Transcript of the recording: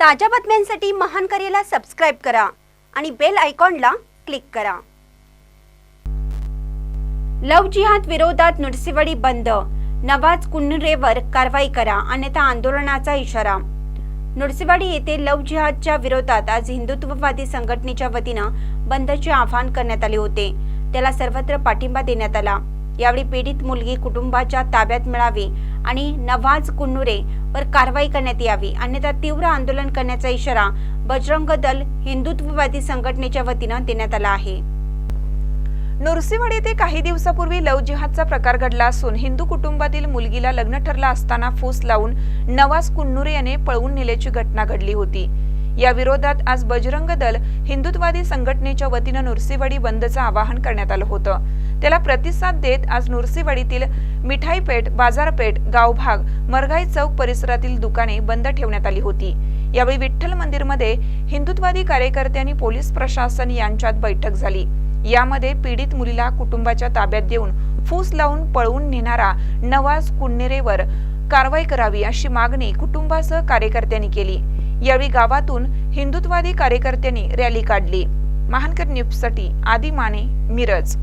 ताज्या बातम्यांसाठी महान करेला सबस्क्राईब करा आणि बेल आयकॉनला क्लिक करा. लव जिहाद विरोधात नृसिंहवाडी बंद. नवाज कुन्नरेवर कारवाई करा अन्यथा आंदोलनाचा इशारा. नृसिंहवाडी येथे लव जिहादच्या विरोधात आज हिंदुत्ववादी संघटनेच्या वतीनं बंदचे आवाहन करण्यात आले होते. त्याला सर्वत्र पाठिंबा देण्यात आला. यावेळी पीडित मुलगी कुटुंबाच्या ताब्यात मिळावी आणि नवाज कुन्नुरे वर कारवाई करण्यात यावी. अन्यथा तीव्र आंदोलन करण्याचा इशारा बजरंग दल हिंदुत्ववादी संघटनेच्या वतीनं देण्यात आला आहे. नृसिंहवाडी येथे काही दिवसापूर्वी लव जिहादचा प्रकार घडला असून हिंदू कुटुंबातील मुलगीला लग्न ठरला असताना फूस लावून नवाज कुन्नुरे याने पळवून नेल्याची घटना घडली होती. या विरोधात आज बजरंग दल हिंदुत्ववादी संघटनेच्या वतीनं नृसिंहवाडी बंदचं आवाहन करण्यात आलं होतं. त्याला प्रतिसाद देत आज नुरसीवाडीतील मिठाईपेठ बाजारपेठ गावभाग मरघाई चौक परिसरातील दुकाने बंद ठेवण्यात आली होती. यावेळी विठ्ठल मंदिरमध्ये हिंदुत्वादी कार्यकर्ते आणि पोलीस प्रशासन यांच्यात बैठक झाली. यामध्ये पीडित मुलीला कुटुंबाच्या ताब्यात देऊन फूस लावून पळवून नेणारा नवाज कुन्नेरेवर कारवाई करावी अशी मागणी कुटुंबासह कार्यकर्त्यांनी केली. यावेळी गावातून हिंदुत्वादी कार्यकर्त्यांनी रॅली काढली. महानकर न्यूजसाठी आदी माने मिरज.